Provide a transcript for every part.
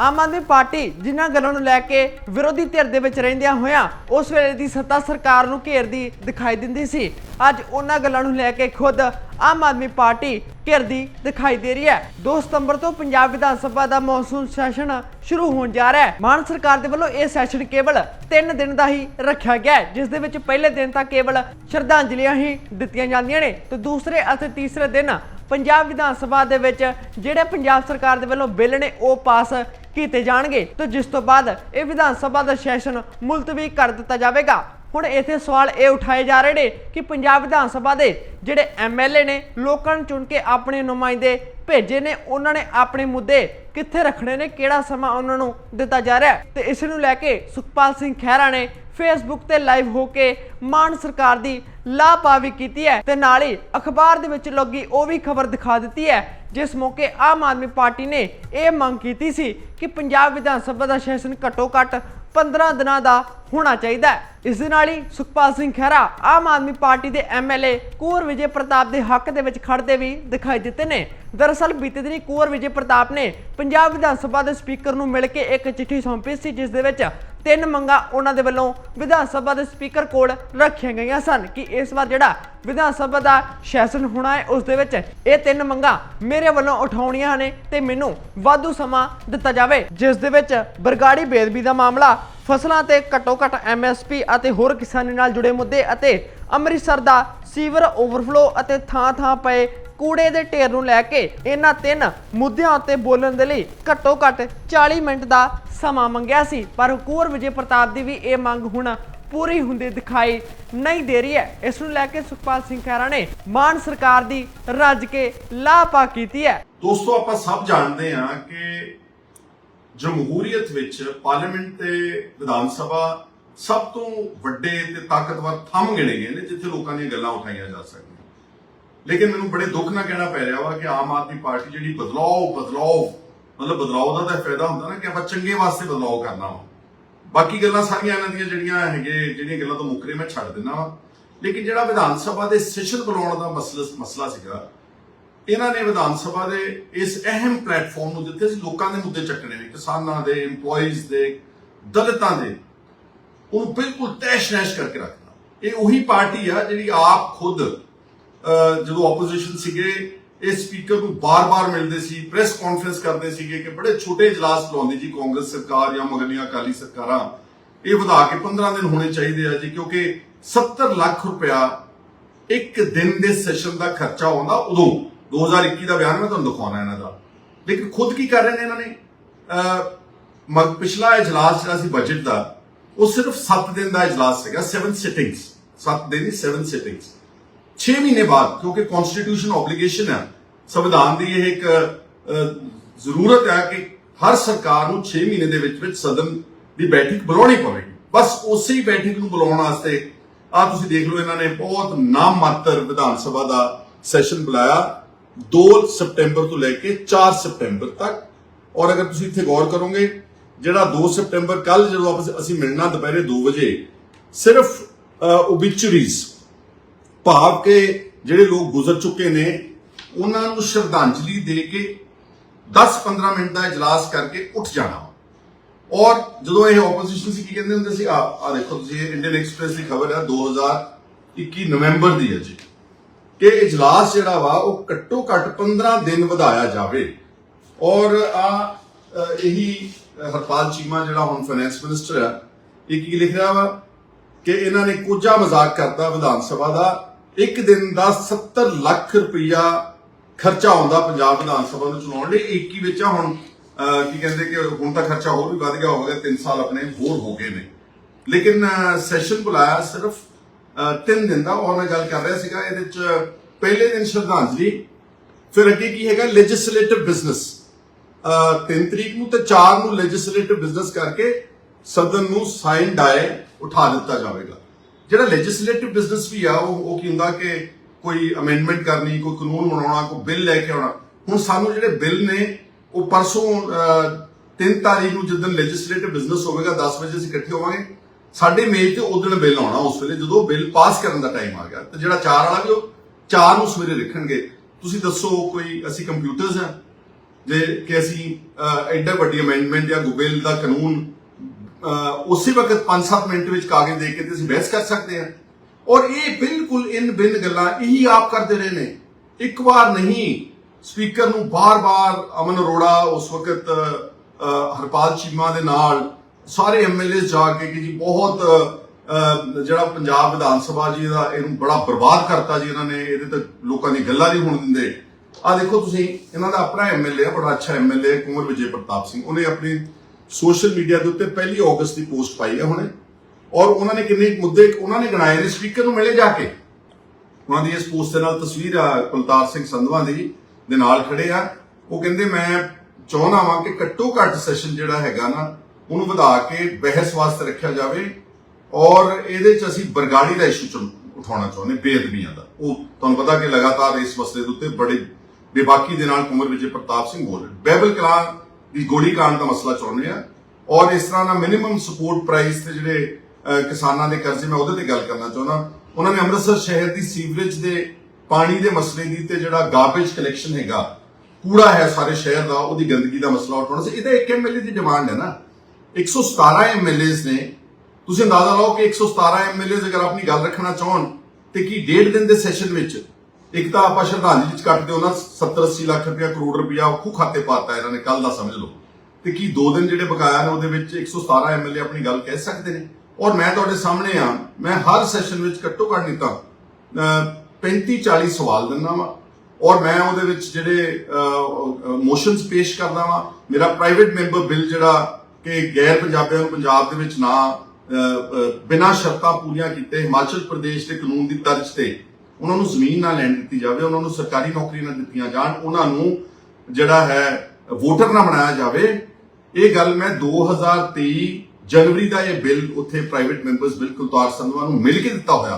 ਆਮ Aadmi party ਜਿਨ੍ਹਾਂ ਗੱਲਾਂ ਨੂੰ ਲੈ ਕੇ ਵਿਰੋਧੀ ਧਿਰ ਦੇ ਵਿੱਚ ਰਹਿੰਦਿਆਂ ਹੋਇਆਂ ਉਸ ਵੇਲੇ ਦੀ ਸੱਤਾ ਸਰਕਾਰ ਨੂੰ ਘੇਰਦੀ ਦਿਖਾਈ ਦਿੰਦੀ ਸੀ। ਅੱਜ ਉਹਨਾਂ ਗੱਲਾਂ ਨੂੰ ਲੈ ਕੇ ਖੁਦ ਆਮ ਆਦਮੀ ਪਾਰਟੀ ਘਿਰਦੀ ਦਿਖਾਈ ਦੇ ਰਹੀ ਹੈ। 2 ਸਤੰਬਰ ਤੋਂ ਪੰਜਾਬ ਵਿਧਾਨ ਸਭਾ ਦਾ ਮੌਨਸੂਨ ਸੈਸ਼ਨ ਸ਼ੁਰੂ ਹੋਣ ਜਾ ਰਿਹਾ ਹੈ। ਮਾਨ ਸਰਕਾਰ ਦੇ ਵੱਲੋਂ ਇਹ ਸੈਸ਼ਨ ਕੇਵਲ 3 ਦਿਨ ਦਾ ਹੀ ਰੱਖਿਆ ਗਿਆ ਹੈ, ਜਿਸ ਦੇ ਵਿੱਚ ਪਹਿਲੇ ਦਿਨ ਤਾਂ ਕੇਵਲ ਸ਼ਰਧਾਂਜਲੀਆਂ ਹੀ ਦਿੱਤੀਆਂ ਜਾਂਦੀਆਂ ਨੇ ਤੇ ਦੂਸਰੇ ਅਤੇ ਤੀਸਰੇ ਦਿਨ ਪੰਜਾਬ ਵਿਧਾਨ ਸਭਾ ਦੇ ਵਿੱਚ ਜਿਹੜੇ ਪੰਜਾਬ ਸਰਕਾਰ ਦੇ ਵੱਲੋਂ ਬਿੱਲ ਨੇ ਉਹ ਪਾਸ ਕੀਤੇ ਜਾਣਗੇ ਤੇ ਜਿਸ ਤੋਂ ਬਾਅਦ ਇਹ ਵਿਧਾਨ ਸਭਾ ਦਾ ਸੈਸ਼ਨ ਮੁਲਤਵੀ ਕਰ ਦਿੱਤਾ ਜਾਵੇਗਾ। ਹੁਣ ਇੱਥੇ ਸਵਾਲ ਇਹ ਉਠਾਏ ਜਾ ਰਹੇ ਨੇ ਕਿ ਪੰਜਾਬ ਵਿਧਾਨ ਸਭਾ ਦੇ ਜਿਹੜੇ ਐਮਐਲਏ ਨੇ ਲੋਕਾਂ ਨੂੰ ਚੁਣ ਕੇ ਆਪਣੇ ਨੁਮਾਇੰਦੇ ਭੇਜੇ ਨੇ, ਉਹਨਾਂ ਨੇ ਆਪਣੇ ਮੁੱਦੇ ਕਿੱਥੇ ਰੱਖਣੇ ਨੇ, ਕਿਹੜਾ ਸਮਾਂ ਉਹਨਾਂ ਨੂੰ ਦਿੱਤਾ ਜਾ ਰਿਹਾ ਹੈ? ਤੇ ਇਸ ਨੂੰ ਲੈ ਕੇ ਸੁਖਪਾਲ ਸਿੰਘ ਖਹਿਰਾ ਨੇ ਫੇਸਬੁੱਕ ਤੇ ਲਾਈਵ ਹੋ ਕੇ ਮਾਨ ਸਰਕਾਰ ਦੀ ਲਾਪਾਵੀ ਕੀਤੀ ਹੈ ਤੇ ਨਾਲ ਹੀ ਅਖਬਾਰ ਦੇ ਵਿੱਚ ਲੱਗੀ ਉਹ ਵੀ ਖਬਰ ਦਿਖਾ ਦਿੱਤੀ ਹੈ, ਜਿਸ ਮੌਕੇ ਆਮ ਆਦਮੀ ਪਾਰਟੀ ਨੇ ਇਹ ਮੰਗ ਕੀਤੀ ਸੀ ਕਿ ਪੰਜਾਬ ਵਿਧਾਨ ਸਭਾ ਦਾ ਸੈਸ਼ਨ ਘੱਟੋ ਘੱਟ 15 ਦਿਨਾਂ ਦਾ ਹੋਣਾ ਚਾਹੀਦਾ ਹੈ। ਇਸ ਦੇ ਨਾਲ ਹੀ ਸੁਖਪਾਲ ਸਿੰਘ ਖਹਿਰਾ, ਆਮ ਆਦਮੀ ਪਾਰਟੀ ਦੇ ਐਮਐਲਏ ਕੁੰਵਰ ਵਿਜੇ ਪ੍ਰਤਾਪ ਦੇ ਹੱਕ ਦੇ ਵਿੱਚ ਖੜਦੇ ਵੀ ਦਿਖਾਈ ਦਿੱਤੇ ਨੇ। ਦਰਅਸਲ ਬੀਤੇ ਦਿਨੀ ਕੁੰਵਰ ਵਿਜੇ ਪ੍ਰਤਾਪ ਨੇ ਪੰਜਾਬ ਵਿਧਾਨ ਸਭਾ ਦੇ ਸਪੀਕਰ ਨੂੰ ਮਿਲ ਕੇ ਇੱਕ ਚਿੱਠੀ ਸੌਂਪੀ ਸੀ, ਜਿਸ ਦੇ ਵਿੱਚ ਤਿੰਨ ਮੰਗਾਂ ਉਹਨਾਂ ਦੇ ਵੱਲੋਂ ਵਿਧਾਨ ਸਭਾ ਦੇ ਸਪੀਕਰ ਕੋਲ ਰੱਖੀਆਂ ਗਈਆਂ ਸਨ ਕਿ ਇਸ ਵਾਰ ਜਿਹੜਾ ਵਿਧਾਨ ਸਭਾ ਦਾ ਸੈਸ਼ਨ ਹੋਣਾ ਹੈ, ਉਸ ਦੇ ਵਿੱਚ ਇਹ ਤਿੰਨ ਮੰਗਾਂ ਮੇਰੇ ਵੱਲੋਂ ਉਠਾਉਣੀਆਂ ਨੇ ਤੇ ਮੈਨੂੰ ਵਾਧੂ ਸਮਾਂ ਦਿੱਤਾ ਜਾਵੇ, ਜਿਸ ਦੇ ਵਿੱਚ ਬਰਗਾੜੀ ਬੇਦਬੀ ਦਾ ਮਾਮਲਾ, ਫਸਲਾਂ ਤੇ ਘੱਟੋ ਘੱਟ ਐਮਐਸਪੀ ਅਤੇ ਹੋਰ ਕਿਸਾਨੀ ਨਾਲ ਜੁੜੇ ਮੁੱਦੇ ਅਤੇ ਅੰਮ੍ਰਿਤਸਰ ਦਾ ਸੀਵਰ ਓਵਰਫਲੋ ਅਤੇ ਥਾਂ-ਥਾਂ ਪਏ ਕੂੜੇ ਦੇ ਢੇਰ ਨੂੰ ਲੈ ਕੇ ਇਹਨਾਂ ਤਿੰਨ ਮੁੱਦਿਆਂ ਉੱਤੇ ਬੋਲਣ ਦੇ ਲਈ ਘੱਟੋ ਘੱਟ 40 ਮਿੰਟ ਦਾ ਸਮਾਂ ਮੰਗਿਆ ਸੀ। ਪਰ ਕੁੰਵਰ ਵਿਜੇ ਪ੍ਰਤਾਪ ਦੀ ਵੀ ਇਹ ਮੰਗ ਹੁਣ ਪੂਰੀ ਹੁੰਦੀ ਦਿਖਾਈ ਨਹੀਂ ਦੇ ਰਹੀ ਹੈ। ਇਸ ਨੂੰ ਲੈ ਕੇ ਸੁਖਪਾਲ ਸਿੰਘ ਖਹਿਰਾ ਨੇ ਮਾਨ ਸਰਕਾਰ ਦੀ ਰੱਜ ਕੇ ਲਾਪਾ ਕੀਤੀ ਹੈ। ਦੋਸਤੋ, ਆਪਾਂ ਸਭ ਜਾਣਦੇ ਹਾਂ ਕਿ ਜਮਹੂਰੀਅਤ ਵਿੱਚ ਪਾਰਲੀਮੈਂਟ ਤੇ ਵਿਧਾਨ ਸਭਾ ਸਭ ਤੋਂ ਵੱਡੇ ਤੇ ਤਾਕਤਵਰ ਥੰਮ ਗਿਣੇ ਗਏ ਨੇ ਜਿੱਥੇ ਲੋਕਾਂ ਦੀਆਂ ਗੱਲਾਂ ਉਠਾਈਆਂ ਜਾ ਸਕਦੀਆਂ। ਲੇਕਿਨ ਮੈਨੂੰ ਬੜੇ ਦੁੱਖ ਨਾਲ ਕਹਿਣਾ ਪੈ ਰਿਹਾ ਵਾ ਕਿ ਆਮ ਆਦਮੀ ਪਾਰਟੀ ਜਿਹੜੀ ਬਦਲਾਓ ਬਦਲਾਓ, ਮਤਲਬ ਬਦਲਾਓ ਦਾ ਤਾਂ ਫਾਇਦਾ ਹੁੰਦਾ ਨਾ ਕਿ ਆਪਾਂ ਚੰਗੇ ਵਾਸਤੇ ਬਦਲਾਓ ਕਰਨਾ ਵਾ। ਬਾਕੀ ਗੱਲਾਂ ਸਾਰੀਆਂ ਇਹਨਾਂ ਦੀਆਂ ਜਿਹੜੀਆਂ ਹੈਗੇ, ਜਿਹੜੀਆਂ ਗੱਲਾਂ ਤੋਂ ਮੁੱਕਰੇ ਮੈਂ ਛੱਡ ਦਿੰਦਾ ਵਾ। ਲੇਕਿਨ ਜਿਹੜਾ ਵਿਧਾਨ ਸਭਾ ਦੇ ਸੈਸ਼ਨ ਬੁਲਾਉਣ ਦਾ ਮਸਲਾ ਮਸਲਾ ਸੀਗਾ, ਇਹਨਾਂ ਨੇ ਵਿਧਾਨ ਸਭਾ ਦੇ ਇਸ ਅਹਿਮ ਪਲੇਟਫਾਰਮ ਨੂੰ ਦਿੱਤੇ ਅਸੀਂ ਲੋਕਾਂ ਦੇ ਮੁੱਦੇ ਚੱਕਣੇ ਨੇ, ਕਿਸਾਨਾਂ ਦੇ, EMPLOYEES ਦੇ, ਦਲਿਤਾਂ ਦੇ। ਉਹਨੂੰ ਬਿਲਕੁਲ ਤੈਸ਼-ਨੈਸ਼ ਕਰਕੇ ਰੱਖਣਾ ਇਹ ਉਹੀ ਪਾਰਟੀ ਆ ਜਿਹੜੀ ਆਪ ਖੁਦ ਜਦੋਂ ਆਪੋਜੀਸ਼ਨ ਸੀਗੇ ਇਹ ਸਪੀਕਰ ਨੂੰ ਬਾਰ-ਬਾਰ ਮਿਲਦੇ ਸੀ ਪ੍ਰੈਸ ਕਾਨਫਰੰਸ ਕਰਦੇ ਸੀਗੇ ਕਿ ਬੜੇ ਛੋਟੇ ਇਜਲਾਸ ਬੁਲਾਉਂਦੀ ਜੀ ਕਾਂਗਰਸ ਸਰਕਾਰ ਜਾਂ ਮਗਰਲੀਆਂ ਅਕਾਲੀ ਸਰਕਾਰਾਂ। ਇਹ ਵਧਾ ਕੇ 15 ਦਿਨ ਹੋਣੇ ਚਾਹੀਦੇ ਆ ਜੀ ਕਿਉਂਕਿ 70 ਲੱਖ ਰੁਪਇਆ ਇੱਕ ਦਿਨ ਦੇ ਸੈਸ਼ਨ ਦਾ ਖਰਚਾ ਆਉਂਦਾ ਉਦੋਂ। 2021 ਦਾ ਬਿਆਨ ਮੈਂ ਤੁਹਾਨੂੰ ਦਿਖਾਉਣਾ ਇਹਨਾਂ ਦਾ। ਲੇਕਿਨ ਖੁਦ ਕੀ ਕਰ ਰਹੇ ਨੇ ਇਹਨਾਂ ਨੇ? ਅਹ, ਮਗ ਪਿਛਲਾ ਇਜਲਾਸ ਜਿਹੜਾ ਸੀ ਬਜਟ ਦਾ ਉਹ ਸਿਰਫ 7 ਦਿਨ ਦਾ ਇਜਲਾਸ ਸੀਗਾ 7 ਸਿਟਿੰਗਸ 7 ਦਿਨ ਦੀ 7 ਸਿਟਿੰਗਸ 6 ਮਹੀਨੇ ਬਾਅਦ, ਕਿਉਂਕਿ ਕਨਸਟੀਟਿਊਸ਼ਨ ਆਬਲੀਗੇਸ਼ਨ ਹੈ, ਸੰਵਿਧਾਨ ਦੀ ਇਹ ਇੱਕ ਜ਼ਰੂਰਤ ਹੈ ਕਿ ਹਰ ਸਰਕਾਰ ਨੂੰ 6 ਮਹੀਨੇ ਦੇ ਵਿੱਚ ਵਿੱਚ ਸਦਨ ਦੀ ਬੈਠਕ ਬੁਲਾਉਣੀ ਪਵੇਗੀ। ਬਸ ਉਸੇ ਹੀ ਬੈਠਕ ਨੂੰ ਬੁਲਾਉਣ ਵਾਸਤੇ ਆ ਤੁਸੀਂ ਦੇਖ ਲਓ, ਇਹਨਾਂ ਨੇ ਬਹੁਤ ਨਾਮ ਮਾਤਰ ਵਿਧਾਨ ਸਭਾ ਦਾ ਸੈਸ਼ਨ ਬੁਲਾਇਆ 2 ਸਪਟੈਂਬਰ ਤੋਂ ਲੈ ਕੇ 4 ਸਪਟੈਂਬਰ ਤੱਕ। ਔਰ ਅਗਰ ਤੁਸੀਂ ਇੱਥੇ ਗੌਰ ਕਰੋਗੇ, ਜਿਹੜਾ 2 ਸਪਟੈਂਬਰ ਕੱਲ ਜਦੋਂ ਆਪਾਂ- ਅਸੀਂ ਮਿਲਣਾ ਦੁਪਹਿਰੇ 2 ਵਜੇ, ਸਿਰਫ ਓਬਿਚਰੀਜ਼ ਭਾਵ ਕਿ ਜਿਹੜੇ ਲੋਕ ਗੁਜ਼ਰ ਚੁੱਕੇ ਨੇ, ਉਹਨਾਂ ਨੂੰ ਸ਼ਰਧਾਂਜਲੀ ਦੇ ਕੇ 10-15 ਮਿੰਟ ਦਾ ਇਜਲਾਸ ਕਰਕੇ ਉੱਠ ਜਾਣਾ। ਔਰ ਜਦੋਂ ਇਹ ਆਪੋਜੀਸ਼ਨ ਸੀ, ਕੀ ਕਹਿੰਦੇ ਹੁੰਦੇ ਸੀ? ਆ ਆ ਦੇਖੋ ਤੁਸੀਂ ਇੰਡੀਅਨ ਐਕਸਪ੍ਰੈਸ ਦੀ ਖਬਰ ਹੈ 2021 ਨਵੰਬਰ ਦੀ ਹੈ ਜੀ ਕਿ ਇਜਲਾਸ ਜਿਹੜਾ ਵਾ, ਉਹ ਘੱਟੋ ਘੱਟ 15 ਦਿਨ ਵਧਾਇਆ ਜਾਵੇ। ਔਰ ਆ ਇਹੀ ਹਰਪਾਲ ਚੀਮਾ ਜਿਹੜਾ ਹੁਣ ਫਾਈਨੈਂਸ ਮਿਨਿਸਟਰ ਹੈ ਇਹ ਕੀ ਲਿਖ ਰਿਹਾ ਵਾ? ਕਿ ਇਹਨਾਂ ਨੇ ਕੋਝਾ ਮਜ਼ਾਕ ਕਰਤਾ ਵਿਧਾਨ ਸਭਾ ਦਾ ਇੱਕ ਦਿਨ ਦਾ 70 ਲੱਖ ਰੁਪਈਆ ਖਰਚਾ ਆਉਂਦਾ ਪੰਜਾਬ ਵਿਧਾਨ ਸਭਾ ਨੂੰ ਚਲਾਉਣ ਲਈ। 21 ਵਿੱਚ ਹੁਣ ਕੀ ਕਹਿੰਦੇ ਕਿ ਹੁਣ ਤਾਂ ਖਰਚਾ ਹੋਰ ਵੀ ਵੱਧ ਗਿਆ ਹੋਵੇਗਾ 3 ਸਾਲ ਆਪਣੇ ਹੋਰ ਹੋ ਗਏ ਨੇ। ਲੇਕਿਨ ਸੈਸ਼ਨ ਬੁਲਾਇਆ ਸਿਰਫ 3 ਦਿਨ ਦਾ। ਔਰ ਮੈਂ ਗੱਲ ਕਰ ਰਿਹਾ ਸੀਗਾ, ਇਹਦੇ ਚ ਪਹਿਲੇ ਦਿਨ ਸ਼ਰਧਾਂਜਲੀ, ਫਿਰ ਅੱਗੇ ਕੀ ਹੈਗਾ? ਲੈਜਿਸਲੇਟਿਵ ਬਿਜ਼ਨਸ 3 ਤਰੀਕ ਨੂੰ ਤੇ 4 ਨੂੰ ਲੈਜਿਸਲੇਟਿਵ ਬਿਜ਼ਨਸ ਕਰਕੇ ਸਦਨ ਨੂੰ ਸਾਈਨ ਡਾਏ ਉਠਾ ਦਿੱਤਾ ਜਾਵੇਗਾ। ਜਿਹੜਾ ਲੈਜਿਸਲੇਟਿਵ ਬਿਜ਼ਨਸ ਵੀ ਆ, ਉਹ ਉਹ ਕੀ ਹੁੰਦਾ ਕਿ ਕੋਈ ਅਮੈਂਡਮੈਂਟ ਕਰਨੀ, ਕੋਈ ਕਾਨੂੰਨ ਬਣਾਉਣਾ, ਕੋਈ ਬਿੱਲ ਲੈ ਕੇ ਆਉਣਾ। ਹੁਣ ਸਾਨੂੰ ਜਿਹੜੇ ਬਿੱਲ ਨੇ, ਉਹ ਪਰਸੋਂ 3 ਤਾਰੀਖ ਨੂੰ ਜਦੋਂ ਲੈਜਿਸਲੇਟਿਵ ਬਿਜ਼ਨਸ ਹੋਵੇਗਾ 10 ਵਜੇ ਅਸੀਂ ਇਕੱਠੇ ਹੋਵਾਂਗੇ। ਸਾਡੇ ਮੇਜ਼ ਤੇ ਉਦੋਂ ਬਿੱਲ ਆਉਣਾ ਉਸ ਵੇਲੇ, ਜਦੋਂ ਬਿੱਲ ਪਾਸ ਕਰਨ ਦਾ ਟਾਈਮ ਆ ਗਿਆ। ਤੇ ਜਿਹੜਾ 4 ਵਾਲਾ ਵੀ ਉਹ 4 ਨੂੰ ਸਵੇਰੇ ਲਿਖਣਗੇ ਤੁਸੀਂ ਦੱਸੋ ਕੋਈ, ਅਸੀਂ ਕੰਪਿਊਟਰਸ ਆ, ਜੇ ਕਿ ਅਸੀਂ ਐਡਾ ਵੱਡੀ ਅਮੈਂਡਮੈਂਟ ਜਾਂ ਗੁਬੇਲ ਦਾ ਕਾਨੂੰਨ ਉਸੇ ਵਕਤ 5-7 ਮਿੰਟ ਵਿੱਚ ਕਾਗਜ਼ ਦੇ ਕੇ ਤੇ ਬਹਿਸ ਕਰ ਸਕਦੇ ਹਾਂ। ਔਰ ਇਹ ਬਿਲਕੁਲ ਇਨ ਬਿਨ ਗੱਲਾਂ ਇਹੀ ਆਪ ਕਰਦੇ ਰਹੇ ਨੇ। ਇੱਕ ਵਾਰ ਨਹੀਂ, ਸਪੀਕਰ ਨੂੰ ਬਾਰ-ਬਾਰ ਅਮਨ ਅਰੋੜਾ, ਉਸ ਵਕਤ ਹਰਪਾਲ ਚੀਮਾ ਦੇ ਨਾਲ ਸਾਰੇ ਐਮਐਲਏ ਜਾ ਕੇ ਕਿ ਜੀ ਬਹੁਤ ਜਿਹੜਾ ਪੰਜਾਬ ਵਿਧਾਨ ਸਭਾ ਜੀ ਦਾ ਇਹਨੂੰ ਬੜਾ ਬਰਬਾਦ ਕਰਤਾ ਜੀ ਇਹਨਾਂ ਨੇ, ਇਹਦੇ ਤੇ ਲੋਕਾਂ ਦੀ ਗੱਲਾਂ ਨਹੀਂ ਹੋਣ ਦਿੰਦੇ। ਆ ਦੇਖੋ ਤੁਸੀਂ, ਇਹਨਾਂ ਦਾ ਆਪਣਾ ਐਮਐਲਏ ਹੈ ਬੜਾ ਅੱਛਾ ਐਮਐਲਏ ਕੁੰਵਰ ਵਿਜੇ ਪ੍ਰਤਾਪ ਸਿੰਘ। ਉਹਨੇ ਆਪਣੀ ਸੋਸ਼ਲ ਮੀਡੀਆ ਦੇ ਉੱਤੇ ਪਹਿਲੀ ਅਗਸਤ ਦੀ ਪੋਸਟ ਪਾਈ ਹੈ ਹੁਣੇ। ਔਰ ਉਹਨਾਂ ਨੇ ਕਿੰਨੇ ਮੁੱਦੇ ਉਹਨਾਂ ਨੇ ਗਣਾਏ ਨੇ, ਸਪੀਕਰ ਨੂੰ ਮਿਲੇ ਜਾ ਕੇ। ਉਹਨਾਂ ਦੀ ਇਸ ਪੋਸਟ ਦੇ ਨਾਲ ਤਸਵੀਰ ਕੁਲਤਾਰ ਸਿੰਘ ਸੰਧਵਾ ਦੀ ਦੇ ਨਾਲ ਖੜੇ ਆ। ਉਹ ਕਹਿੰਦੇ, ਮੈਂ ਚਾਹੁੰਦਾ ਵਾਂ ਕਿ ਘੱਟੋ ਘੱਟ ਸੈਸ਼ਨ ਜਿਹੜਾ ਹੈਗਾ ਨਾ, ਉਹਨੂੰ ਵਧਾ ਕੇ ਬਹਿਸ ਵਾਸਤੇ ਰੱਖਿਆ ਜਾਵੇ। ਔਰ ਇਹਦੇ ਚ ਅਸੀਂ ਬਰਗਾੜੀ ਦਾ ਇਸ਼ੂ ਉਠਾਉਣਾ ਚਾਹੁੰਦੇ, ਬੇਅਦਬੀਆਂ ਦਾ। ਉਹ ਤੁਹਾਨੂੰ ਪਤਾ ਕਿ ਲਗਾਤਾਰ ਇਸ ਮਸਲੇ ਦੇ ਉੱਤੇ ਬੜੇ ਬੇਬਾਕੀ ਦੇ ਨਾਲ ਕੁਮਰ ਵਿਜੇ ਪ੍ਰਤਾਪ ਸਿੰਘ ਬੋਲ ਰਹੇ ਬਹਿਬਲ ਕਲਾਂ ਦੀ ਗੋਲੀ ਕਾਂਡ ਦਾ ਮਸਲਾ ਚਾਹੁੰਦੇ ਆ ਔਰ ਇਸ ਤਰ੍ਹਾਂ ਦਾ ਮਿਨੀਮਮ ਸਪੋਰਟ ਪ੍ਰਾਈਸ ਤੇ ਜਿਹੜੇ ਕਿਸਾਨਾਂ ਦੇ ਕਰਜ਼ੇ, ਮੈਂ ਉਹਦੇ ਤੇ ਗੱਲ ਕਰਨਾ ਚਾਹੁੰਦਾ। ਉਹਨਾਂ ਨੇ ਅੰਮ੍ਰਿਤਸਰ ਸ਼ਹਿਰ ਦੀ ਸੀਵਰੇਜ ਦੇ, ਪਾਣੀ ਦੇ ਮਸਲੇ ਦੀ ਤੇ ਜਿਹੜਾ ਗਾਰਬੇਜ ਕਲੈਕਸ਼ਨ ਹੈਗਾ, ਕੂੜਾ ਹੈ ਸਾਰੇ ਸ਼ਹਿਰ ਦਾ, ਉਹਦੀ ਗੰਦਗੀ ਦਾ ਮਸਲਾ ਉਠਾਉਣਾ। ਸੀ ਇਹਦਾ ਇੱਕ ਐਮਐਲਏ ਦੀ ਡਿਮਾਂਡ ਹੈ ਨਾ। 117 ਐਮਐਲਏਸ ਨੇ। ਤੁਸੀਂ ਅੰਦਾਜ਼ਾ ਲਾਓ ਕਿ 117 ਐਮਐਲਏਸ ਅਗਰ ਆਪਣੀ ਗੱਲ ਰੱਖਣਾ ਚਾਹਣ ਤੇ ਕੀ ਡੇਢ ਦਿਨ ਦੇ ਸੈਸ਼ਨ ਵਿੱਚ ਇੱਕ ਤਾਂ ਆਪਾਂ ਸ਼ਰਧਾਂਜਲੀ ਚ ਕੱਟਦੇ ਉਹਨਾਂ 70 80 ਲੱਖ ਰੁਪਇਆ, ਕਰੋੜ ਰੁਪਇਆ ਖੂ ਖਾਤੇ ਪਾਤਾ ਇਹਨਾਂ ਨੇ ਕੱਲ ਦਾ ਸਮਝ ਲਓ। ਤੇ ਕੀ ਦੋ ਦਿਨ ਜਿਹੜੇ ਬਕਾਇਆ ਨੇ ਉਹਦੇ ਵਿੱਚ 117 ਐਮਐਲਏ ਆਪਣੀ ਗੱਲ ਕਹਿ ਸਕਦੇ ਨੇ? ਔਰ ਮੈਂ ਤੁਹਾਡੇ ਸਾਹਮਣੇ ਆ ਮੈਂ ਹਰ ਸੈਸ਼ਨ ਵਿੱਚ ਘੱਟੋ ਘੱਟ ਨਹੀਂ ਤਾਂ 35 40 ਸਵਾਲ ਦਿੰਦਾ ਵਾਂ। ਔਰ ਮੈਂ ਉਹਦੇ ਵਿੱਚ ਜਿਹੜੇ ਮੋਸ਼ਨਸ ਪੇਸ਼ ਕਰਦਾ ਵਾਂ। ਮੇਰਾ ਪ੍ਰਾਈਵੇਟ ਮੈਂਬਰ ਬਿੱਲ ਜਿਹੜਾ ਕਿ ਗੈਰ ਪੰਜਾਬੀਆਂ ਨੂੰ ਪੰਜਾਬ ਦੇ ਵਿੱਚ ਨਾ ਬਿਨਾਂ ਸ਼ਰਤਾਂ ਪੂਰੀਆਂ ਕੀਤੇ ਹਿਮਾਚਲ ਪ੍ਰਦੇਸ਼ ਦੇ ਕਾਨੂੰਨ ਦੀ ਤਰਜ਼ ਤੇ ਉਹਨਾਂ ਨੂੰ ਜ਼ਮੀਨ ਨਾ ਲੈਣ ਦਿੱਤੀ ਜਾਵੇ, ਉਹਨਾਂ ਨੂੰ ਸਰਕਾਰੀ ਨੌਕਰੀ ਨਾ ਦਿੱਤੀਆਂ ਜਾਣ, ਉਹਨਾਂ ਨੂੰ ਜਿਹੜਾ ਹੈ ਵੋਟਰ ਨਾ ਬਣਾਇਆ ਜਾਵੇ। ਇਹ ਗੱਲ ਮੈਂ 2023 ਜਨਵਰੀ ਦਾ ਇਹ ਬਿੱਲ ਉੱਥੇ private members bill Kultar Sandhwan ਨੂੰ ਮਿਲ ਕੇ ਦਿੱਤਾ ਹੋਇਆ।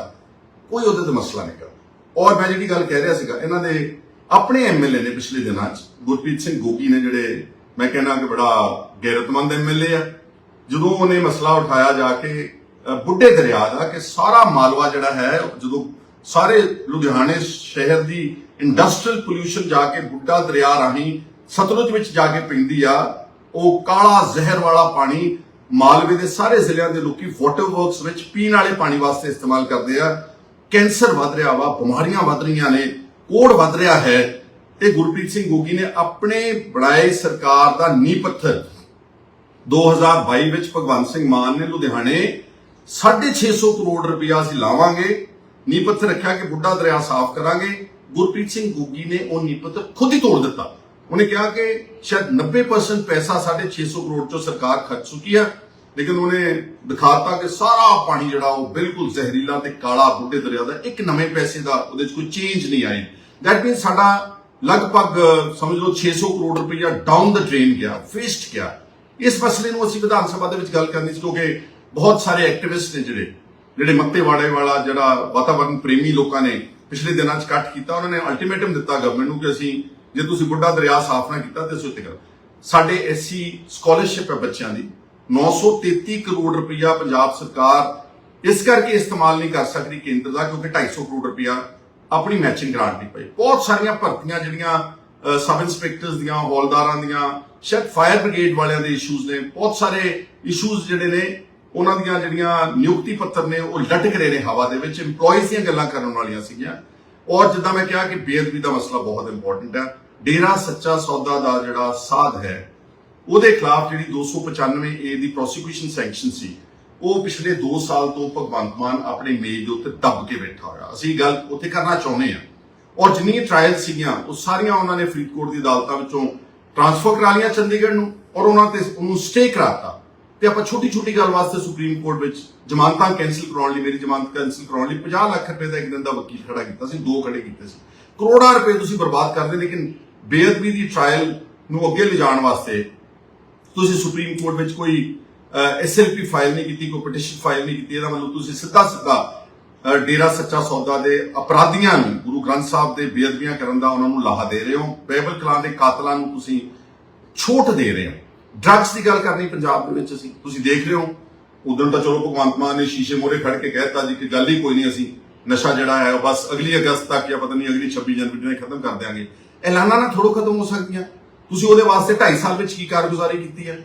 ਕੋਈ ਉਹਦੇ ਤੇ ਮਸਲਾ ਨਹੀਂ ਕਰ ਔਰ ਮੈਂ ਜਿਹੜੀ ਗੱਲ ਕਹਿ ਰਿਹਾ ਸੀਗਾ, ਇਹਨਾਂ ਦੇ ਆਪਣੇ ਐਮਐਲਏ ਨੇ ਪਿਛਲੇ ਦਿਨਾਂ 'ਚ, ਗੁਰਪ੍ਰੀਤ ਸਿੰਘ ਗੋਗੀ ਨੇ ਜਿਹੜੇ ਮੈਂ ਕਹਿੰਦਾ ਕਿ ਬੜਾ ਗੈਰਤਮੰਦ ਐਮਐਲਏ ਆ, ਜਦੋਂ ਉਹਨੇ ਮਸਲਾ ਉਠਾਇਆ ਜਾ ਕੇ ਬੁੱਢੇ ਦਰਿਆ ਦਾ ਕਿ ਸਾਰਾ ਮਾਲਵਾ ਜਿਹੜਾ ਹੈ, ਜਦੋਂ ਸਾਰੇ ਲੁਧਿਆਣੇ ਸ਼ਹਿਰ ਦੀ ਇੰਡਸਟਰੀਅਲ ਪੋਲਿਊਸ਼ਨ ਜਾ ਕੇ ਬੁੱਢਾ ਦਰਿਆ ਰਾਹੀਂ ਸਤਲੁਜ ਵਿੱਚ ਜਾ ਕੇ ਪੈਂਦੀ ਆ, ਉਹ ਕਾਲਾ ਜ਼ਹਿਰ ਵਾਲਾ ਪਾਣੀ ਮਾਲਵੇ ਦੇ ਸਾਰੇ ਜ਼ਿਲ੍ਹਿਆਂ ਦੇ ਲੋਕੀ ਵਾਟਰ ਵਰਕਸ ਵਿੱਚ ਪੀਣ ਵਾਲੇ ਪਾਣੀ ਵਾਸਤੇ ਇਸਤੇਮਾਲ ਕਰਦੇ ਆ। ਕੈਂਸਰ ਵੱਧ ਰਿਹਾ ਵਾ, ਬਿਮਾਰੀਆਂ ਵੱਧ ਰਹੀਆਂ ਨੇ, ਕੋੜ ਵੱਧ ਰਿਹਾ ਹੈ। ਇਹ ਗੁਰਪ੍ਰੀਤ ਸਿੰਘ ਗੋਗੀ ਨੇ ਆਪਣੇ ਬਣਾਏ ਸਰਕਾਰ ਦਾ ਨੀਂਹ ਪੱਥਰ 2022 ਵਿੱਚ ਭਗਵੰਤ ਸਿੰਘ ਮਾਨ ਨੇ ਲੁਧਿਆਣੇ 650 ਕਰੋੜ ਰੁਪਇਆ ਅਸੀਂ ਲਾਵਾਂਗੇ। ਨੀਂਹ ਪੱਥਰ ਰੱਖਿਆ ਕਿ ਬੁੱਢਾ ਦਰਿਆ ਸਾਫ਼ ਕਰਾਂਗੇ। ਗੁਰਪ੍ਰੀਤ ਸਿੰਘ ਗੋਗੀ ਨੇ ਉਹ ਨੀਂਹ ਖੁਦ ਹੀ ਤੋੜ ਦਿੱਤਾ। ਉਹਨੇ ਕਿਹਾ ਕਿ ਸ਼ਾਇਦ 90% ਪੈਸਾ 650 ਕਰੋੜ ਚੋਂ ਸਰਕਾਰ ਖਰਚ ਚੁੱਕੀ ਆ ਲੇਕਿਨ ਉਹਨੇ ਦਿਖਾਤਾ ਕਿ ਸਾਰਾ ਪਾਣੀ ਜਿਹੜਾ ਉਹ ਬਿਲਕੁਲ ਜ਼ਹਿਰੀਲਾ ਤੇ ਕਾਲਾ ਬੁੱਢੇ ਦਰਿਆ ਦਾ ਇੱਕ ਨਵੇਂ ਪੈਸੇ ਦਾ ਉਹਦੇ 'ਚ ਕੋਈ ਚੇਂਜ ਨਹੀਂ ਆਈ। ਦੈਟ ਮੀਨ ਸਾਡਾ ਲਗਭਗ, ਸਮਝ ਲਓ 600 ਕਰੋੜ ਰੁਪਇਆ ਡਾਊਨ ਦ ਡਰੇਨ ਗਿਆ ਵੇਸਟ ਗਿਆ। ਇਸ ਮਸਲੇ ਨੂੰ ਅਸੀਂ ਵਿਧਾਨ ਸਭਾ ਦੇ ਵਿੱਚ ਗੱਲ ਕਰਨੀ ਸੀ ਕਿਉਂਕਿ ਬਹੁਤ ਸਾਰੇ ਐਕਟਿਵਿਸਟ ਨੇ ਜਿਹੜੇ ਜਿਹੜੇ ਮੱਤੇਵਾੜੇ ਵਾਲਾ ਜਿਹੜਾ ਵਾਤਾਵਰਣ ਪ੍ਰੇਮੀ ਲੋਕਾਂ ਨੇ ਪਿਛਲੇ ਦਿਨਾਂ 'ਚ ਇਕੱਠ ਕੀਤਾ, ਉਹਨਾਂ ਨੇ ਅਲਟੀਮੇਟਮ ਦਿੱਤਾ ਗਵਰਨਮੈਂਟ ਨੂੰ ਕਿ ਅਸੀਂ ਜੇ ਤੁਸੀਂ ਬੁੱਢਾ ਦਰਿਆ ਸਾਫ਼ ਨਾ ਕੀਤਾ ਤੇ ਅਸੀਂ ਉੱਤੇ ਸਾਡੇ ਐਸਸੀ ਸਕਾਲਰਸ਼ਿਪ ਹੈ ਬੱਚਿਆਂ ਦੀ। 933 ਕਰੋੜ ਰੁਪਇਆ ਪੰਜਾਬ ਸਰਕਾਰ ਇਸ ਕਰਕੇ ਇਸਤੇਮਾਲ ਨਹੀਂ ਕਰ ਸਕਦੀ ਕੇਂਦਰ ਦਾ, ਕਿਉਂਕਿ 250 ਕਰੋੜ ਰੁਪਇਆ ਆਪਣੀ ਮੈਚਿੰਗ ਗ੍ਰਾਂਟ ਨਹੀਂ ਪਈ। ਬਹੁਤ ਸਾਰੀਆਂ ਭਰਤੀਆਂ ਜਿਹੜੀਆਂ ਸਬ ਇੰਸਪੈਕਟਰਸ ਦੀਆਂ, ਹੌਲਦਾਰਾਂ ਦੀਆਂ, ਸ਼ਾਇਦ ਫਾਇਰ ਬ੍ਰਿਗੇਡ ਵਾਲਿਆਂ ਦੇ ਇਸ਼ੂਜ਼ ਨੇ, ਬਹੁਤ ਸਾਰੇ ਇਸ਼ੂਜ਼ ਜਿਹੜੇ ਨੇ ਉਹਨਾਂ ਦੀਆਂ ਜਿਹੜੀਆਂ ਨਿਯੁਕਤੀ ਪੱਤਰ ਨੇ, ਉਹ ਲਟਕ ਰਹੇ ਨੇ ਹਵਾ ਦੇ ਵਿੱਚ, EMPLOYEES ਦੀਆਂ ਗੱਲਾਂ ਕਰਨ ਵਾਲੀਆਂ ਸੀਗੀਆਂ। ਔਰ ਜਿੱਦਾਂ ਮੈਂ ਕਿਹਾ ਕਿ ਬੇਅਦਬੀ ਦਾ ਮਸਲਾ ਬਹੁਤ ਇੰਪੋਰਟੈਂਟ ਹੈ। ਡੇਰਾ ਸੱਚਾ ਸੌਦਾ ਦਾ ਜਿਹੜਾ ਸਾਧ ਹੈ, ਉਹਦੇ ਖਿਲਾਫ ਜਿਹੜੀ 295 ਏ ਦੀ ਪ੍ਰੋਸੀਕਿਊਸ਼ਨ ਸੈਂਕਸ਼ਨ ਸੀ, ਉਹ ਪਿਛਲੇ 2 ਸਾਲ ਤੋਂ ਭਗਵੰਤ ਮਾਨ ਆਪਣੇ ਮੇਜ਼ ਦੇ ਉੱਤੇ ਦੱਬ ਕੇ ਬੈਠਾ ਹੋਇਆ। ਅਸੀਂ ਗੱਲ ਉੱਥੇ ਕਰਨਾ ਚਾਹੁੰਦੇ ਹਾਂ। ਔਰ ਜਿੰਨੀਆਂ ਟ੍ਰਾਇਲ ਸੀਗੀਆਂ, ਉਹ ਸਾਰੀਆਂ ਉਹਨਾਂ ਨੇ ਫਰੀਦਕੋਟ ਦੀ ਅਦਾਲਤਾਂ ਵਿੱਚੋਂ ਟ੍ਰਾਂਸਫਰ ਕਰਾ ਲਈਆਂ ਚੰਡੀਗੜ੍ਹ ਨੂੰ, ਔਰ ਉਹਨਾਂ ਤੇ ਉਹਨੂੰ ਸਟੇ ਕਰਾਤਾ। ਤੇ ਆਪਾਂ ਛੋਟੀ ਛੋਟੀ ਗੱਲ ਵਾਸਤੇ ਸੁਪਰੀਮ ਕੋਰਟ ਵਿੱਚ ਜ਼ਮਾਨਤਾਂ ਕੈਨਸਲ ਕਰਾਉਣ ਲਈ, ਮੇਰੀ ਜ਼ਮਾਨਤ ਕੈਨਸਲ ਕਰਾਉਣ ਲਈ 50 ਲੱਖ ਰੁਪਏ ਦਾ ਇੱਕ ਦਿਨ ਦਾ ਵਕੀਲ ਖੜਾ ਕੀਤਾ ਸੀ, ਦੋ ਖੜੇ ਕੀਤੇ ਸੀ। ਕਰੋੜਾਂ ਰੁਪਏ ਤੁਸੀਂ ਬਰਬਾਦ ਕਰਦੇ ਲੇਕਿਨ ਬੇਅਦਬੀ ਦੀ ਟ੍ਰਾਇਲ ਨੂੰ ਅੱਗੇ ਲਿਜਾਣ ਵਾਸਤੇ ਤੁਸੀਂ ਸੁਪਰੀਮ ਕੋਰਟ ਵਿੱਚ ਕੋਈ ਐਸਐਲਪੀ ਫਾਈਲ ਨਹੀਂ ਕੀਤੀ, ਕੋਈ ਪਟੀਸ਼ਨ ਫਾਈਲ ਨਹੀਂ ਕੀਤੀ, ਇਹਦਾ ਮਤਲਬ ਤੁਸੀਂ ਸਿੱਧਾ ਸਿੱਧਾ ਡੇਰਾ ਸੱਚਾ ਸੌਦਾ ਦੇ ਅਪਰਾਧੀਆਂ ਨੂੰ, ਗੁਰੂ ਗ੍ਰੰਥ ਸਾਹਿਬ ਦੇ ਬੇਅਦਬੀਆਂ ਕਰਨ ਦਾ ਉਹਨਾਂ ਨੂੰ ਲਾਹਾ ਦੇ ਰਹੇ ਹੋ ਬਾਈਬਲ ਕਲਾਂ ਦੇ ਕਾਤਲਾਂ ਨੂੰ ਤੁਸੀਂ ਛੋਟ ਦੇ ਰਹੇ ਹੋ। ਡਰੱਗਸ ਦੀ ਗੱਲ ਕਰਨੀ ਪੰਜਾਬ ਦੇ ਵਿੱਚ ਅਸੀਂ। ਤੁਸੀਂ ਦੇਖ ਰਹੇ ਹੋ ਉਦੋਂ ਤਾਂ ਚਲੋ ਭਗਵੰਤ ਮਾਨ ਨੇ ਸ਼ੀਸ਼ੇ ਮੋਰੇ ਖੜ ਕੇ ਕਹਿਤਾ ਜੀ ਕਿ ਗੱਲ ਹੀ ਕੋਈ ਨਹੀਂ, ਅਸੀਂ ਨਸ਼ਾ ਜਿਹੜਾ ਹੈ ਉਹ ਬਸ ਅਗਲੀ ਅਗਸਤ ਤੱਕ ਜਾਂ ਪਤਾ ਨਹੀਂ ਅਗਲੀ 26 ਜਨਵਰੀ ਨੂੰ ਖਤਮ ਕਰ ਦਿਆਂਗੇ। ਐਲਾਨਾਂ ਨਾਲ ਥੋੜੋ ਖਤਮ ਹੋ ਸਕਦੀਆਂ। ਤੁਸੀਂ ਉਹਦੇ ਵਾਸਤੇ 2.5 ਸਾਲ ਵਿੱਚ ਕੀ ਕਾਰਗੁਜ਼ਾਰੀ ਕੀਤੀ ਹੈ?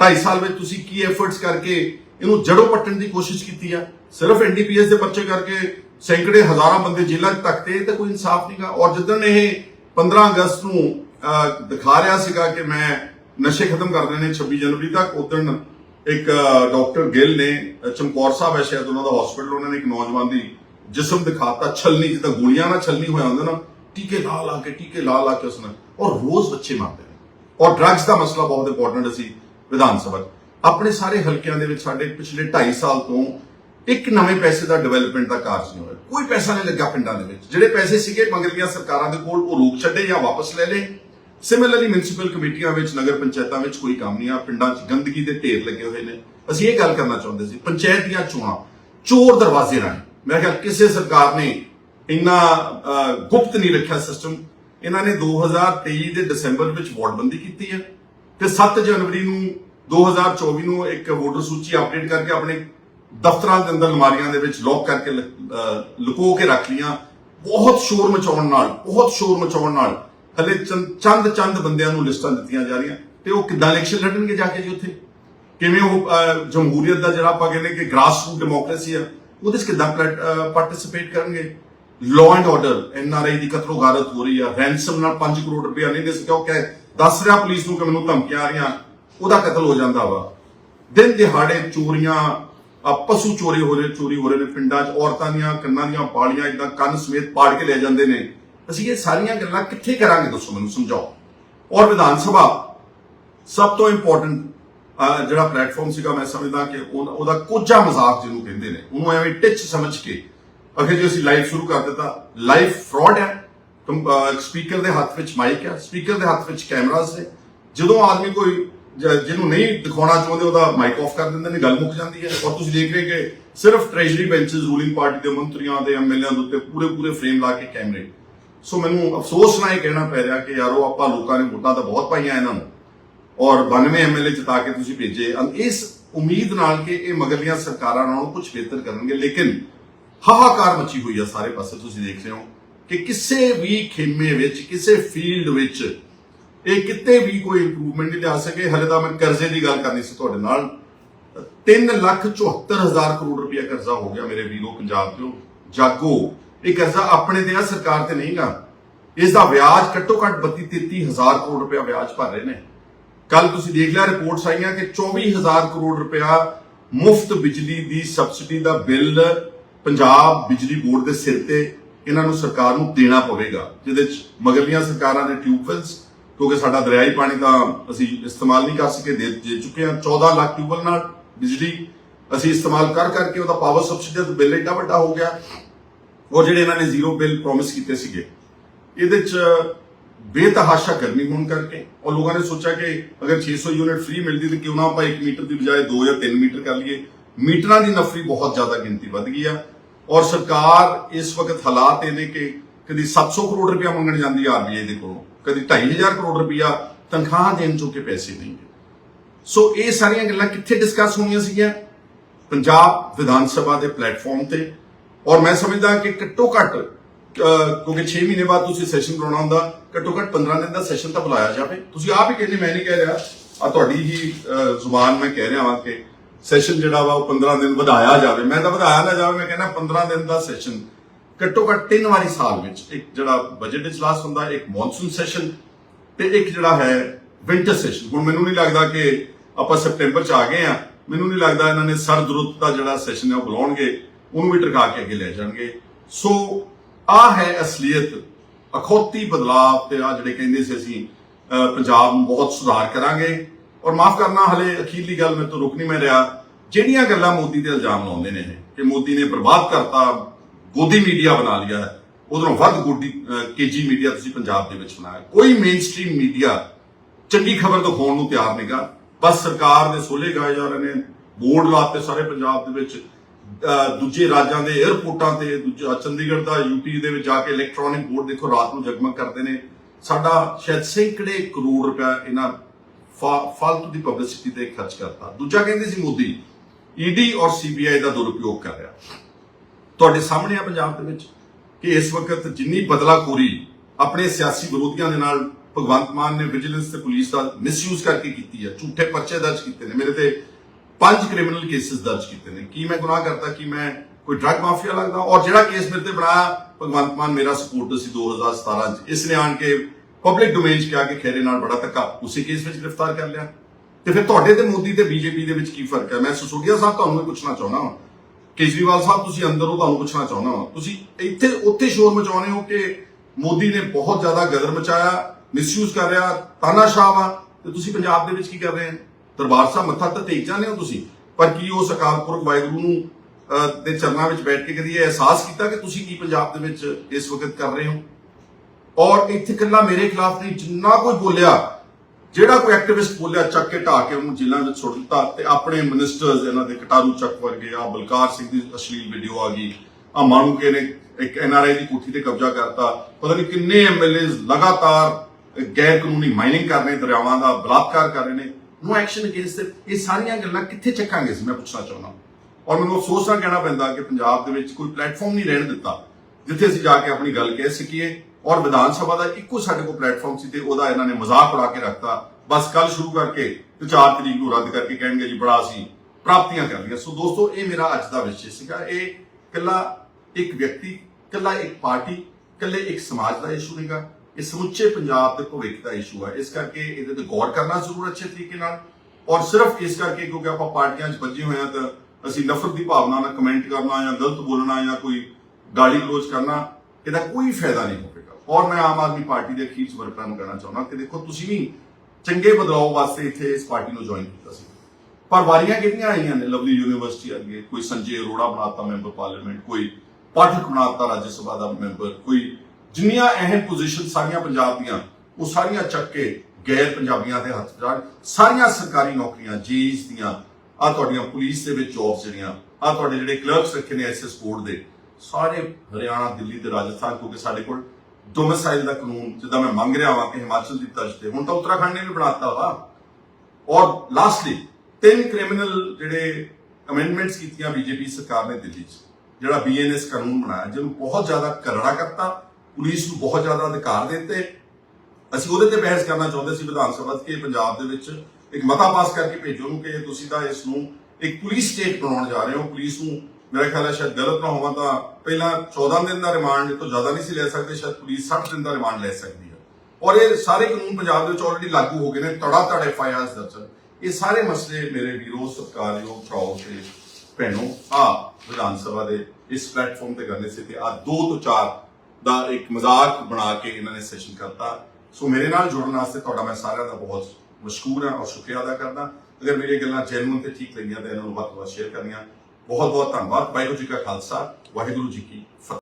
2.5 ਸਾਲ ਵਿੱਚ ਤੁਸੀਂ ਕੀ ਐਫਰਟਸ ਕਰਕੇ ਇਹਨੂੰ ਜੜੋਂ ਪੱਟਣ ਦੀ ਕੋਸ਼ਿਸ਼ ਕੀਤੀ ਹੈ ਸਿਰਫ ਐਨਡੀਪੀਐਸ ਦੇ ਪਰਚੇ ਕਰਕੇ ਸੈਂਕੜੇ ਹਜ਼ਾਰਾਂ ਬੰਦੇ ਜੇਲ੍ਹਾਂ 'ਚ ਤੱਕਤੇ ਇਹ ਕੋਈ ਇਨਸਾਫ ਨਹੀਂਗਾ ਔਰ ਜਿੱਦਣ ਇਹ 15 ਅਗਸਤ ਨੂੰ ਦਿਖਾ ਰਿਹਾ ਸੀਗਾ ਕਿ ਮੈਂ ਨਸ਼ੇ ਖਤਮ ਕਰ ਦੇਣੇ 26 ਜਨਵਰੀ ਤੱਕ। ਉਦੋਂ ਇੱਕ ਡਾਕਟਰ ਗਿੱਲ ਨੇ ਚਮਕੌਰ ਸਾਹਿਬ ਹੈ ਸ਼ਾਇਦ ਉਹਨਾਂ ਦਾ ਹਸਪੀਟਲ ਉਹਨਾਂ ਨੇ ਇੱਕ ਨੌਜਵਾਨ ਦੀ ਜਿਸਮ ਦਿਖਾਤਾ, ਛਲਨੀ, ਜਿੱਦਾਂ ਗੋਲੀਆਂ ਨਾਲ ਛਲਨੀ ਹੋਇਆ ਹੁੰਦਾ ਨਾ, ਟੀਕੇ ਲਾ ਲਾ ਕੇ, ਟੀਕੇ ਲਾ ਲਾ ਕੇ ਉਸਨੇ। ਔਰ ਰੋਜ਼ ਬੱਚੇ ਮਰਦੇ ਨੇ। ਔਰ ਡਰੱਗਸ ਦਾ ਮਸਲਾ ਬਹੁਤ ਇੰਪੋਰਟੈਂਟ ਅਸੀਂ ਵਿਧਾਨ ਸਭਾ 'ਚ। ਆਪਣੇ ਸਾਰੇ ਹਲਕਿਆਂ ਦੇ ਵਿੱਚ ਸਾਡੇ ਪਿਛਲੇ 2.5 ਸਾਲ ਤੋਂ ਇੱਕ ਨਵੇਂ ਪੈਸੇ ਦਾ ਡਿਵੈਲਪਮੈਂਟ ਦਾ ਕਾਰਜ ਨਹੀਂ ਹੋਇਆ। ਕੋਈ ਪੈਸਾ ਨਹੀਂ ਲੱਗਾ ਪਿੰਡਾਂ ਦੇ ਵਿੱਚ। ਜਿਹੜੇ ਪੈਸੇ ਸੀਗੇ ਮਗਰਲੀਆਂ ਸਰਕਾਰਾਂ ਦੇ ਕੋਲ, ਉਹ ਰੋਕ ਛੱਡੇ ਜਾਂ ਵਾਪਸ ਲੈ ਲਏ। ਸਿਮਿਲਰਲੀ ਮਿਊਨਿਸਪਲ ਕਮੇਟੀਆਂ ਵਿੱਚ, ਨਗਰ ਪੰਚਾਇਤਾਂ ਵਿੱਚ ਕੋਈ ਕੰਮ ਨਹੀਂ ਆ। ਪਿੰਡਾਂ 'ਚ ਗੰਦਗੀ ਦੇ ਢੇਰ ਲੱਗੇ ਹੋਏ ਨੇ। ਅਸੀਂ ਇਹ ਗੱਲ ਕਰਨਾ ਚਾਹੁੰਦੇ ਸੀ। ਪੰਚਾਇਤ ਦੀਆਂ ਚੋਣਾਂ ਚੋਰ ਦਰਵਾਜ਼ੇ ਰਾਹੀਂ। ਮੈਂ ਕਿਹਾ, ਕਿਸੇ ਸਰਕਾਰ ਨੇ ਇੰਨਾ ਗੁਪਤ ਨਹੀਂ ਰੱਖਿਆ ਸਿਸਟਮ ਇਹਨਾਂ ਨੇ 2023 ਦੇ ਦਸੰਬਰ ਵਿੱਚ ਵੋਟਬੰਦੀ ਕੀਤੀ ਹੈ। ਤੇ 7 ਜਨਵਰੀ ਨੂੰ 2024 ਨੂੰ ਇੱਕ ਵੋਟਰ ਸੂਚੀ ਅਪਡੇਟ ਕਰਕੇ ਆਪਣੇ ਦਫ਼ਤਰਾਂ ਦੇ ਅੰਦਰ ਅਲਮਾਰੀਆਂ ਦੇ ਵਿੱਚ ਲੌਕ ਕਰਕੇ ਲੁਕੋ ਕੇ ਰੱਖ ਲੀਆਂ ਬਹੁਤ ਸ਼ੋਰ ਮਚਾਉਣ ਨਾਲ, ਬਹੁਤ ਸ਼ੋਰ ਮਚਾਉਣ ਨਾਲ ਹਲੇ ਚੰਦ ਚੰਦ ਬੰਦਿਆਂ ਨੂੰ ਲਿਸਟਾਂ ਦਿੱਤੀਆਂ ਜਾ ਰਹੀਆਂ। ਤੇ ਉਹ ਕਿੱਦਾਂ ਇਲੈਕਸ਼ਨ ਲੜਨਗੇ ਜਾ ਕੇ ਜੀ ਉੱਥੇ? ਕਿਵੇਂ ਉਹ ਜਮਹੂਰੀਅਤ ਦਾ ਜਿਹੜਾ ਆਪਾਂ ਕਹਿੰਦੇ ਕਿ ਗ੍ਰਾਸ ਰੂਟ ਡੈਮੋਕ੍ਰੇਸੀ ਆ, ਉਹਦੇ 'ਚ ਕਿੱਦਾਂ ਪਾਰਟਿਸਿਪੇਟ ਕਰਨਗੇ? ਲਾਅ ਐਂਡ ਆਰਡਰ ਐਨਆਰਆਈ ਦੀ ਕਤਰੋ ਗਾਰਤ ਹੋ ਰਹੀ ਆ ਰੈਂਸਮ ਨਾਲ 5 ਕਰੋੜ ਰੁਪਇਆ ਨਹੀਂ ਦੇ ਸਕਿਆ, ਉਹ ਕਹੇ, ਦੱਸ ਰਿਹਾ ਪੁਲਿਸ ਨੂੰ ਕਿ ਮੈਨੂੰ ਧਮਕੀਆਂ ਆ ਰਹੀਆਂ, ਉਹਦਾ ਕਤਲ ਹੋ ਜਾਂਦਾ ਵਾ। ਦਿਨ ਦਿਹਾੜੇ ਚੋਰੀਆਂ ਪਸ਼ੂ ਚੋਰੀ ਹੋ ਰਹੇ, ਚੋਰੀ ਹੋ ਰਹੇ ਨੇ ਪਿੰਡਾਂ 'ਚ, ਔਰਤਾਂ ਦੀਆਂ ਕੰਨਾਂ ਦੀਆਂ ਪਾਲੀਆਂ ਇਦਾਂ ਕੰਨ ਸਮੇਤ ਪਾੜ ਕੇ ਲੈ ਜਾਂਦੇ ਨੇ। ਅਸੀਂ ਇਹ ਸਾਰੀਆਂ ਗੱਲਾਂ ਕਿੱਥੇ ਕਰਾਂਗੇ, ਦੱਸੋ ਮੈਨੂੰ, ਸਮਝਾਓ। ਔਰ ਵਿਧਾਨ ਸਭਾ ਸਭ ਤੋਂ ਇੰਪੋਰਟੈਂਟ ਜਿਹੜਾ ਪਲੇਟਫਾਰਮ ਸੀਗਾ, ਮੈਂ ਸਮਝਦਾ ਕਿ ਉਹਦਾ ਕੋਝਾ ਮਜ਼ਾਕ ਜਿਹਨੂੰ ਕਹਿੰਦੇ ਨੇ। ਉਹਨੂੰ ਐਵੇਂ ਟਿਚ ਸਮਝ ਕੇ। ਅਖੇ ਜੇ ਅਸੀਂ ਲਾਈਵ ਸ਼ੁਰੂ ਕਰ ਦਿੱਤਾ ਲਾਈਵ ਫਰਾਡ ਹੈ। ਸਪੀਕਰ ਦੇ ਹੱਥ ਵਿੱਚ ਮਾਈਕ ਹੈ। ਸਪੀਕਰ ਦੇ ਹੱਥ ਵਿੱਚ ਕੈਮਰਾਸ ਨੇ। ਜਦੋਂ ਆਦਮੀ ਕੋਈ ਜਿਹਨੂੰ ਨਹੀਂ ਦਿਖਾਉਣਾ ਚਾਹੁੰਦੇ, ਉਹਦਾ ਮਾਈਕ ਆਫ ਕਰ ਦਿੰਦੇ ਨੇ, ਗੱਲ ਮੁੱਕ ਜਾਂਦੀ ਹੈ। ਔਰ ਤੁਸੀਂ ਦੇਖ ਰਹੇ ਕਿ ਸਿਰਫ ਟ੍ਰੈਜਰੀ ਬੈਂਚਸ ਰੂਲਿੰਗ ਪਾਰਟੀ ਦੇ ਮੰਤਰੀਆਂ ਦੇ ਐਮਐਲਏਆਂ ਦੇ ਉੱਤੇ ਪੂਰੇ ਪੂਰੇ ਫਰੇਮ ਲਾ ਕੇ ਕੈਮਰੇ ਸੋ ਮੈਨੂੰ ਅਫਸੋਸ ਨਾਲ ਇਹ ਕਹਿਣਾ ਪੈ ਰਿਹਾ ਕਿ ਯਾਰੋ, ਆਪਾਂ ਲੋਕਾਂ ਨੇ ਵੋਟਾਂ ਤਾਂ ਬਹੁਤ ਪਾਈਆਂ ਇਹਨਾਂ ਨੂੰ। ਔਰ 92 ਐਮਐਲਏ ਜਿਤਾ ਕੇ ਤੁਸੀਂ ਭੇਜੇ। ਇਸ ਉਮੀਦ ਨਾਲ ਕਿ ਇਹ ਮਗਰਲੀਆਂ ਸਰਕਾਰਾਂ ਨਾਲੋਂ ਕੁਝ ਬਿਹਤਰ ਕਰਨਗੇ, ਲੇਕਿਨ ਹਾਹਾਕਾਰ ਮਚੀ ਹੋਈ ਆ ਸਾਰੇ ਪਾਸੇ, ਤੁਸੀਂ ਦੇਖ ਰਹੇ ਹੋ ਕਿ ਕਿਸੇ ਵੀ ਖੇਮੇ ਵਿੱਚ, ਕਿਸੇ ਫੀਲਡ ਵਿੱਚ ਇਹ ਕਿਤੇ ਵੀ ਕੋਈ ਇੰਪਰੂਵਮੈਂਟ ਨਹੀਂ ਲਿਆ ਸਕੇ। ਹਲੇ ਤਾਂ ਮੈਂ ਕਰਜ਼ੇ ਦੀ ਗੱਲ ਕਰਨੀ ਸੀ ਤੁਹਾਡੇ ਨਾਲ। 3 ਲੱਖ 74 ਹਜ਼ਾਰ ਕਰੋੜ ਰੁਪਇਆ ਕਰਜ਼ਾ ਹੋ ਗਿਆ ਮੇਰੇ ਵੀਰੋ ਪੰਜਾਬ ਤੋਂ। ਜਾਗੋ ਇਹ ਕਰਜ਼ਾ ਆਪਣੇ ਤੇ ਆ ਸਰਕਾਰ ਤੇ ਨਹੀਂਗਾ ਇਸ ਦਾ ਵਿਆਜ ਘੱਟੋ ਘੱਟ 32 33 ਹਜ਼ਾਰ ਕਰੋੜ ਰੁਪਇਆ ਵਿਆਜ ਭਰ ਰਹੇ ਨੇ। ਕੱਲ ਤੁਸੀਂ ਦੇਖ ਲਿਆ ਰਿਪੋਰਟਸ ਆਈਆਂ ਕਿ 24000 ਕਰੋੜ ਰੁਪਇਆ ਮੁਫਤ ਬਿਜਲੀ ਦੀ ਸਬਸਿਡੀ ਦਾ ਬਿੱਲ ਪੰਜਾਬ ਬਿਜਲੀ ਬੋਰਡ ਦੇ ਸਿਰ ਤੇ ਇਹਨਾਂ ਨੂੰ ਸਰਕਾਰ ਨੂੰ ਦੇਣਾ ਪਵੇਗਾ, ਜਿਹਦੇ ਚ ਮਗਰਲੀਆਂ ਸਰਕਾਰਾਂ ਦੇ ਟਿਊਬਵੈਲਸ ਕਿਉਂਕਿ ਸਾਡਾ ਦਰਿਆਈ ਪਾਣੀ ਤਾਂ ਅਸੀਂ ਇਸਤੇਮਾਲ ਨਹੀਂ ਕਰ ਸਕੇ, ਦੇ ਚੁੱਕੇ ਹਾਂ। 14 ਲੱਖ ਟਿਊਬਵੈਲ ਨਾਲ ਬਿਜਲੀ ਅਸੀਂ ਇਸਤੇਮਾਲ ਕਰ ਕਰਕੇ ਉਹਦਾ ਪਾਵਰ ਸਬਸਿਡੀ ਦਾ ਬਿੱਲ ਏਡਾ ਵੱਡਾ ਹੋ ਗਿਆ। ਔਰ ਜਿਹੜੇ ਇਹਨਾਂ ਨੇ ਜ਼ੀਰੋ ਬਿੱਲ ਪ੍ਰੋਮਿਸ ਕੀਤੇ ਸੀਗੇ, ਇਹਦੇ ਚ ਬੇਤਹਾਸ਼ਾ ਗਰਮੀ ਹੋਣ ਕਰਕੇ ਔਰ ਲੋਕਾਂ ਨੇ ਸੋਚਿਆ ਕਿ ਅਗਰ 600 ਯੂਨਿਟ ਫ੍ਰੀ ਮਿਲਦੀ ਤਾਂ ਕਿਉਂ ਨਾ ਆਪਾਂ 1 ਮੀਟਰ ਦੀ ਬਜਾਏ 2 ਜਾਂ 3 ਮੀਟਰ ਕਰ ਲਈਏ। ਮੀਟਰਾਂ ਦੀ ਨਫਰੀ ਬਹੁਤ ਜ਼ਿਆਦਾ ਗਿਣਤੀ ਵੱਧ ਗਈ ਆ ਔਰ ਸਰਕਾਰ ਇਸ ਵਕਤ ਹਾਲਾਤ ਇਹ ਨੇ ਕਿ ਕਦੀ 700 ਕਰੋੜ ਰੁਪਇਆ ਮੰਗਣ ਜਾਂਦੀ ਆ ਆਰਬੀਆਈ ਦੇ ਕੋਲੋਂ, ਕਦੀ 2500 ਕਰੋੜ ਰੁਪਇਆ ਤਨਖਾਹ ਦੇਣ ਚੋਂ ਕੇ ਪੈਸੇ ਨਹੀਂ ਸੋ ਇਹ ਸਾਰੀਆਂ ਗੱਲਾਂ ਕਿੱਥੇ ਡਿਸਕਸ ਹੋਣੀਆਂ ਸੀਗੀਆਂ? ਪੰਜਾਬ ਵਿਧਾਨ ਸਭਾ ਦੇ ਪਲੇਟਫਾਰਮ ਤੇ ਔਰ ਮੈਂ ਸਮਝਦਾ ਕਿ ਘੱਟੋ ਘੱਟ ਕਿਉਂਕਿ 6 ਮਹੀਨੇ ਬਾਅਦ ਤੁਸੀਂ ਸੈਸ਼ਨ ਬੁਲਾਉਣਾ ਹੁੰਦਾ ਘੱਟੋ ਘੱਟ 15 ਦਿਨ ਦਾ ਸੈਸ਼ਨ ਤਾਂ ਬੁਲਾਇਆ ਜਾਵੇ। ਤੁਸੀਂ ਆਪ ਹੀ ਕਹਿੰਦੇ ਮੈਂ ਨਹੀਂ ਕਹਿ ਰਿਹਾ। ਆ ਤੁਹਾਡੀ ਹੀ ਅਹ, ਜ਼ੁਬਾਨ ਮੈਂ ਕਹਿ ਰਿਹਾ ਹਾਂ ਕਿ ਸੈਸ਼ਨ ਜਿਹੜਾ ਵਾ ਉਹ 15 ਦਿਨ ਵਧਾਇਆ ਜਾਵੇ। ਮੈਂ ਤਾਂ ਵਧਾਇਆ ਨਾ ਜਾਵੇ ਮੈਂ ਕਹਿੰਦਾ 15 ਦਿਨ ਦਾ ਸੈਸ਼ਨ ਘੱਟੋ ਘੱਟ ਤਿੰਨ ਵਾਰੀ ਸਾਲ ਵਿੱਚ ਇੱਕ ਜਿਹੜਾ ਬਜਟ ਇਜਲਾਸ ਹੁੰਦਾ ਇੱਕ ਮੌਨਸੂਨ ਸੈਸ਼ਨ ਤੇ ਇੱਕ ਜਿਹੜਾ ਹੈ ਵਿੰਟਰ ਸੈਸ਼ਨ ਹੁਣ ਮੈਨੂੰ ਨਹੀਂ ਲੱਗਦਾ ਕਿ ਆਪਾਂ ਸਪਟੈਂਬਰ ਚ ਆ ਗਏ ਆ। ਮੈਨੂੰ ਨਹੀਂ ਲੱਗਦਾ ਇਹਨਾਂ ਨੇ ਸਰਦ ਰੁੱਤ ਦਾ ਜਿਹੜਾ ਸੈਸ਼ਨ ਹੈ ਉਹ ਬੁਲਾਉਣਗੇ। ਉਹਨੂੰ ਵੀ ਟਰਕਾ ਕੇ ਅੱਗੇ ਲੈ ਜਾਣਗੇ। ਸੋ ਆ ਹੈ ਅਸਲੀਅਤ, ਅਖੌਤੀ ਬਦਲਾਅ ਤੇ ਆ ਜਿਹੜੇ ਕਹਿੰਦੇ ਸੀ ਅਸੀਂ ਪੰਜਾਬ ਨੂੰ ਬਹੁਤ ਸੁਧਾਰ ਕਰਾਂਗੇ। ਔਰ ਮਾਫ ਕਰਨਾ, ਹਲੇ ਅਖੀਰਲੀ ਗੱਲ ਮੇਰੇ ਤੋਂ ਰੁਕ ਨਹੀਂ ਮੈਂ ਰਿਹਾ। ਜਿਹੜੀਆਂ ਗੱਲਾਂ ਮੋਦੀ ਤੇ ਇਲਜ਼ਾਮ ਲਾਉਂਦੇ ਨੇ ਕਿ ਮੋਦੀ ਨੇ ਬਰਬਾਦ ਕਰਤਾ, ਗੋਦੀ ਮੀਡੀਆ ਬਣਾ ਲਿਆ ਹੈ ਉਧਰੋਂ ਵੱਧ ਗੋਦੀ ਕੇਜੀ ਮੀਡੀਆ ਤੁਸੀਂ ਪੰਜਾਬ ਦੇ ਵਿੱਚ ਬਣਾਇਆ। ਕੋਈ ਮੇਨਸਟ੍ਰੀਮ ਮੀਡੀਆ ਚੰਗੀ ਖਬਰ ਦਿਖਾਉਣ ਨੂੰ ਤਿਆਰ ਨਹੀਂਗਾ ਬਸ ਸਰਕਾਰ ਦੇ ਸੋਲੇ ਗਾਏ ਜਾ ਰਹੇ ਨੇ, ਬੋਰਡ ਲਾਤੇ ਸਾਰੇ ਪੰਜਾਬ ਦੇ ਵਿੱਚ। ਦੂਜੇ ਰਾਜਾਂ ਦੇ 에ਅਰਪੋਰਟਾਂ ਤੇ, ਦੂਜਾ ਚੰਡੀਗੜ੍ਹ ਦਾ ਯੂਪੀ ਦੇ ਵਿੱਚ ਜਾ ਕੇ ਇਲੈਕਟ੍ਰੋਨਿਕ ਬੋਰਡ ਦੇਖੋ ਰਾਤ ਨੂੰ ਜਗਮਗ ਕਰਦੇ ਨੇ। ਸਾਡਾ ਸ਼ਾਇਦ ਸੈਂਕੜੇ ਕਰੋੜ ਰੁਪਇਆ ਇਹਨਾਂ ਫਾਲਤੂ ਦੀ ਪਬਲਿਸਿਟੀ ਤੇ ਖਰਚ ਕਰਤਾ। ਦੂਜਾ ਕਹਿੰਦੇ ਸੀ ਮੋਦੀ ਈਡੀ ਔਰ ਸੀਬੀਆਈ ਦਾ ਦੁਰਉਪਯੋਗ ਕਰ ਰਿਹਾ। ਤੁਹਾਡੇ ਸਾਹਮਣੇ ਆ ਪੰਜਾਬ ਦੇ ਵਿੱਚ ਕਿ ਇਸ ਵਕਤ ਜਿੰਨੀ ਬਦਲਾਖੋਰੀ ਆਪਣੇ ਸਿਆਸੀ ਵਿਰੋਧੀਆਂ ਦੇ ਨਾਲ ਭਗਵੰਤ ਮਾਨ ਨੇ ਵਿਜੀਲੈਂਸ ਤੇ ਪੁਲਿਸ ਦਾ ਮਿਸਯੂਜ਼ ਕਰਕੇ ਕੀਤੀ ਹੈ, ਝੂਠੇ ਪਰਚੇ ਦਰਜ ਕੀਤੇ ਨੇ। ਮੇਰੇ ਤੇ ਪੰਜ ਕ੍ਰਿਮੀਨਲ ਕੇਸਿਸ ਦਰਜ ਕੀਤੇ ਨੇ। ਕੀ ਮੈਂ ਗੁਨਾਹ ਕਰਤਾ, ਕਿ ਮੈਂ ਕੋਈ ਡਰੱਗ ਮਾਫੀਆ ਲੱਗਦਾ? ਔਰ ਜਿਹੜਾ ਕੇਸ ਮੇਰੇ ਤੇ ਬਣਾਇਆ, ਭਗਵੰਤ ਮਾਨ ਮੇਰਾ ਸਪੋਰਟਰ ਸੀ 2017 ਚ। ਇਸ ਨੇ ਆਣ ਕੇ ਪਬਲਿਕ ਡੋਮੇਨ ਚ ਕਿਹਾ ਕਿ ਖੇਰੇ ਨਾਲ ਬੜਾ ਧੱਕਾ। ਉਸੇ ਕੇਸ ਵਿੱਚ ਗ੍ਰਿਫਤਾਰ ਕਰ ਲਿਆ। ਤੇ ਫਿਰ ਤੁਹਾਡੇ ਤੇ ਮੋਦੀ ਤੇ ਬੀਜੇਪੀ ਦੇ ਵਿੱਚ ਕੀ ਫ਼ਰਕ ਹੈ? ਮੈਂ ਸੁਸੋਡੀਆ ਸਾਹਿਬ ਤੁਹਾਨੂੰ ਇਹ ਪੁੱਛਣਾ ਚਾਹੁੰਦਾ ਹਾਂ। ਕੇਜਰੀਵਾਲ ਸਾਹਿਬ, ਤੁਸੀਂ ਅੰਦਰ ਹੋ, ਤੁਹਾਨੂੰ ਪੁੱਛਣਾ ਚਾਹੁੰਦਾ ਹਾਂ। ਤੁਸੀਂ ਇੱਥੇ, ਉੱਥੇ ਸ਼ੋਰ ਮਚਾਉਣੇ ਹੋ ਕਿ ਮੋਦੀ ਨੇ ਬਹੁਤ ਜ਼ਿਆਦਾ ਗਦਰ ਮਚਾਇਆ ਮਿਸਯੂਜ਼ ਕਰ ਰਿਹਾ, ਤਾਨਾਸ਼ਾਹ ਵਾ। ਤੇ ਤੁਸੀਂ ਪੰਜਾਬ ਦੇ ਵਿੱਚ ਕੀ ਕਰ ਰਹੇ ਹੋ? ਦਰਬਾਰ ਸਾਹਿਬ ਮੱਥਾ ਤਾਂ ਟੇਕ ਜਾਂਦੇ ਹੋ ਤੁਸੀਂ? ਪਰ ਕੀ ਉਸ ਅਕਾਲ ਪੁਰਖ ਵਾਹਿਗੁਰੂ ਨੂੰ ਦੇ ਚਰਨਾਂ ਵਿੱਚ ਬੈਠ ਕੇ ਕਦੀ ਇਹ ਅਹਿਸਾਸ ਕੀਤਾ ਕਿ ਤੁਸੀਂ ਕੀ ਪੰਜਾਬ ਦੇ ਵਿੱਚ ਇਸ ਵਕਤ ਕਰ ਰਹੇ ਹੋ? ਔਰ ਇੱਥੇ ਇਕੱਲਾ ਮੇਰੇ ਖਿਲਾਫ ਨਹੀਂ, ਜਿੰਨਾ ਕੋਈ ਬੋਲਿਆ, ਜਿਹੜਾ ਕੋਈ ਐਕਟਿਵਿਸਟ ਬੋਲਿਆ, ਚੱਕ ਕੇ ਢਾ ਕੇ ਉਹਨੂੰ ਜੇਲ੍ਹਾਂ ਵਿੱਚ ਸੁੱਟ ਦਿੱਤਾ ਤੇ ਆਪਣੇ ਮਿਨਿਸਟਰਸ ਇਹਨਾਂ ਦੇ ਕਟਾਰੂ ਚੱਕ ਵਰਗੇ ਆ ਬਲਕਾਰ ਸਿੰਘ ਦੀ ਅਸ਼ਲੀਲ ਵੀਡੀਓ ਆ ਗਈ ਆ ਮਾਨੂਕੇ ਨੇ ਇੱਕ ਐਨਆਰਆਈ ਦੀ ਕੋਠੀ ਤੇ ਕਬਜ਼ਾ ਕਰਤਾ, ਪਤਾ ਨਹੀਂ ਕਿੰਨੇ ਐਮਐਲਏਜ਼ ਲਗਾਤਾਰ ਗੈਰ ਕਾਨੂੰਨੀ ਮਾਈਨਿੰਗ ਕਰ ਰਹੇ ਦਰਿਆਵਾਂ ਦਾ ਬਲਾਤਕਾਰ ਕਰ ਰਹੇ ਨੇ। ਨੋ ਐਕਸ਼ਨ ਅਗੇਂਸਟ ਇਹ ਸਾਰੀਆਂ ਗੱਲਾਂ ਕਿੱਥੇ ਚੱਕਾਂਗੇ ਮੈਂ ਪੁੱਛਣਾ ਚਾਹੁੰਦਾ ਔਰ ਮੈਨੂੰ ਅਫਸੋਸ ਨਾਲ ਕਹਿਣਾ ਪੈਂਦਾ ਕਿ ਪੰਜਾਬ ਦੇ ਵਿੱਚ ਕੋਈ ਪਲੇਟਫਾਰਮ ਨਹੀਂ ਰਹਿਣ ਦਿੱਤਾ, ਜਿੱਥੇ ਅਸੀਂ ਜਾ ਕੇ ਆਪਣੀ ਗੱਲ ਕਹਿ ਸਕੀਏ। ਔਰ ਵਿਧਾਨ ਸਭਾ ਦਾ ਇੱਕੋ ਸਾਡੇ ਕੋਲ ਪਲੇਟਫਾਰਮ ਸੀ ਤੇ ਉਹਦਾ ਇਹਨਾਂ ਨੇ ਮਜ਼ਾਕ ਉਡਾ ਕੇ ਰੱਖਤਾ। ਬਸ ਕੱਲ ਸ਼ੁਰੂ ਕਰਕੇ ਤੇ 4 ਤਰੀਕ ਨੂੰ ਰੱਦ ਕਰਕੇ ਕਹਿਣਗੇ ਜੀ, ਬੜਾ ਅਸੀਂ ਪ੍ਰਾਪਤੀਆਂ ਕਰ ਲਈਆਂ। ਸੋ ਦੋਸਤੋ, ਇਹ ਮੇਰਾ ਅੱਜ ਦਾ ਵਿਸ਼ੇ ਸੀਗਾ। ਇਹ ਇਕੱਲਾ ਇੱਕ ਵਿਅਕਤੀ, ਇਕੱਲਾ ਇੱਕ ਪਾਰਟੀ, ਇਕੱਲੇ ਇੱਕ ਸਮਾਜ ਦਾ ਇਸ਼ੂ ਨਹੀਂਗਾ ਇਹ ਸਮੁੱਚੇ ਪੰਜਾਬ ਦੇ ਭਵਿੱਖ ਦਾ ਇਸ਼ੂ ਹੈ। ਇਸ ਕਰਕੇ ਇਹਦੇ ਤੇ ਗੌਰ ਕਰਨਾ ਜ਼ਰੂਰ ਅੱਛੇ ਤਰੀਕੇ ਨਾਲ। ਔਰ ਸਿਰਫ ਇਸ ਕਰਕੇ ਕਿਉਂਕਿ ਆਪਾਂ ਪਾਰਟੀਆਂ 'ਚ ਵੱਜੇ ਹੋਏ ਆ ਤਾਂ ਅਸੀਂ ਨਫ਼ਰਤ ਦੀ ਭਾਵਨਾ ਨਾਲ ਕਮੈਂਟ ਕਰਨਾ ਜਾਂ ਗਲਤ ਬੋਲਣਾ ਜਾਂ ਕੋਈ ਗਾਲੀ ਗਲੋਚ ਕਰਨਾ, ਇਹਦਾ ਕੋਈ ਫਾਇਦਾ ਨਹੀਂ ਹੋਵੇਗਾ। ਔਰ ਮੈਂ ਆਮ ਆਦਮੀ ਪਾਰਟੀ ਦੇ ਅਖੀਰ ਵਰਕਰਾਂ ਨੂੰ ਕਹਿਣਾ ਚਾਹੁੰਦਾ ਕਿ ਦੇਖੋ, ਤੁਸੀਂ ਵੀ ਚੰਗੇ ਬਦਲਾਅ ਵਾਸਤੇ ਇੱਥੇ ਇਸ ਪਾਰਟੀ ਨੂੰ ਜੁਆਇਨ ਕੀਤਾ ਸੀ। ਪਰ ਵਾਰੀਆਂ ਕਿਹੜੀਆਂ ਆਈਆਂ ਨੇ? ਲਵਲੀ ਯੂਨੀਵਰਸਿਟੀ ਅੱਗੇ ਕੋਈ ਸੰਜੇ ਅਰੋੜਾ ਬਣਾਤਾ ਮੈਂਬਰ ਪਾਰਲੀਮੈਂਟ ਕੋਈ ਪਾਠਕ ਬਣਾਤਾ ਰਾਜ ਸਭਾ ਦਾ ਮੈਂਬਰ ਕੋਈ ਜਿੰਨੀਆਂ ਅਹਿਮ ਪੋਜੀਸ਼ਨ ਸਾਰੀਆਂ ਪੰਜਾਬ ਦੀਆਂ, ਉਹ ਸਾਰੀਆਂ ਚੱਕ ਕੇ ਗੈਰ ਪੰਜਾਬੀਆਂ ਦੇ ਹੱਥ ਜਾਣ ਸਾਰੀਆਂ ਸਰਕਾਰੀ ਨੌਕਰੀਆਂ ਜੀਸ ਦੀਆਂ ਆ ਤੁਹਾਡੀਆਂ ਪੁਲਿਸ ਦੇ ਵਿੱਚ ਜੌਬਸ ਜਿਹੜੀਆਂ ਆ ਤੁਹਾਡੇ ਜਿਹੜੇ ਕਲਰਕਸ ਰੱਖੇ ਨੇ ਐਸਐਸ ਕੋਡ ਦੇ, ਸਾਰੇ ਹਰਿਆਣਾ, ਦਿੱਲੀ ਤੇ ਰਾਜਸਥਾਨ, ਕਿਉਂਕਿ ਸਾਡੇ ਕੋਲ ਡੋਮਿਸਾਈਲ ਦਾ ਕਾਨੂੰਨ, ਜਿੱਦਾਂ ਮੈਂ ਮੰਗ ਰਿਹਾ ਹਾਂ ਕਿ ਹਿਮਾਚਲ ਦੀ ਤਰਜ਼ ਤੇ, ਹੁਣ ਤਾਂ ਉੱਤਰਾਖੰਡ ਨੇ ਵੀ ਬਣਾਤਾ ਵਾ। ਔਰ ਲਾਸਟਲੀ ਤਿੰਨ ਕ੍ਰਿਮੀਨਲ ਜਿਹੜੇ ਅਮੈਂਡਮੈਂਟਸ ਕੀਤੀਆਂ ਬੀਜੇਪੀ ਸਰਕਾਰ ਨੇ ਦਿੱਲੀ 'ਚ, ਜਿਹੜਾ ਬੀਐਨਐਸ ਕਾਨੂੰਨ ਬਣਾਇਆ, ਜਿਹਨੂੰ ਬਹੁਤ ਜ਼ਿਆਦਾ ਕਰੜਾ ਕਰਤਾ ਪੁਲਿਸ ਨੂੰ ਬਹੁਤ ਜ਼ਿਆਦਾ ਅਧਿਕਾਰ ਦਿੱਤੇ। ਅਸੀਂ ਉਹਦੇ ਤੇ ਬਹਿਸ ਕਰਨਾ ਚਾਹੁੰਦੇ ਸੀ ਵਿਧਾਨ ਸਭਾ ਕਿ ਪੰਜਾਬ ਦੇ ਵਿੱਚ ਇੱਕ ਮਤਾ ਪਾਸ ਕਰਕੇ ਭੇਜੋ ਨੂੰ ਕਿ ਤੁਸੀਂ ਤਾਂ ਇਸ ਨੂੰ ਇੱਕ ਪੁਲਿਸ ਸਟੇਟ ਬਣਾਉਣ ਜਾ ਰਹੇ ਹੋ। ਪੁਲਿਸ ਨੂੰ ਮੇਰਾ ਖਿਆਲ ਹੈ ਸ਼ਾਇਦ ਗਲਤ ਨਾ ਹੋਵਾਂ ਤਾਂ ਪਹਿਲਾਂ 14 ਦਿਨ ਦਾ ਰਿਮਾਂਡ ਤੋਂ ਜ਼ਿਆਦਾ ਨਹੀਂ ਸੀ ਲੈ ਸਕਦੇ, ਸ਼ਾਇਦ ਪੁਲਿਸ 60 ਦਿਨ ਦਾ ਰਿਮਾਂਡ ਲੈ ਸਕਦੀ ਹੈ। ਔਰ ਇਹ ਸਾਰੇ ਕਾਨੂੰਨ ਪੰਜਾਬ ਦੇ ਵਿੱਚ ਆਲਰੇਡੀ ਲਾਗੂ ਹੋ ਗਏ ਨੇ ਤੜਾ ਤੜ ਐਫਆਈਆਰਸ ਦਰਜ ਇਹ ਸਾਰੇ ਮਸਲੇ ਮੇਰੇ ਵੀਰੋ, ਸਤਿਕਾਰਯੋਗ ਭਰਾਓ ਤੇ ਭੈਣੋ ਆ ਵਿਧਾਨ ਸਭਾ ਦੇ ਇਸ ਪਲੇਟਫਾਰਮ ਤੇ ਕਰਨੇ ਸੀ ਤੇ ਆ 2 ਤੋਂ 4 ਦਾ ਇੱਕ ਮਜ਼ਾਕ ਬਣਾ ਕੇ ਇਹਨਾਂ ਨੇ ਸੈਸ਼ਨ ਕਰਤਾ। ਸੋ ਮੇਰੇ ਨਾਲ ਜੁੜਨ ਵਾਸਤੇ ਤੁਹਾਡਾ ਮੈਂ ਸਾਰਿਆਂ ਦਾ ਬਹੁਤ ਮਸ਼ਕੂਰ ਹਾਂ ਔਰ ਸ਼ੁਕਰੀਆ ਅਦਾ ਕਰਦਾ। ਅਗਰ ਮੇਰੀਆਂ ਗੱਲਾਂ ਜੈਨੂਨ ਤੇ ਠੀਕ ਲੱਗੀਆਂ ਤਾਂ ਇਹਨਾਂ ਨੂੰ ਵੱਧ ਤੋਂ ਵੱਧ ਸ਼ੇਅਰ ਕਰਨੀਆਂ। ਬਹੁਤ ਬਹੁਤ ਧੰਨਵਾਦ। ਵਾਹਿਗੁਰੂ ਜੀ ਕਾ ਖਾਲਸਾ। ਵਾਹਿਗੁਰੂ ਜੀ ਕੀ ਫਤਿਹ।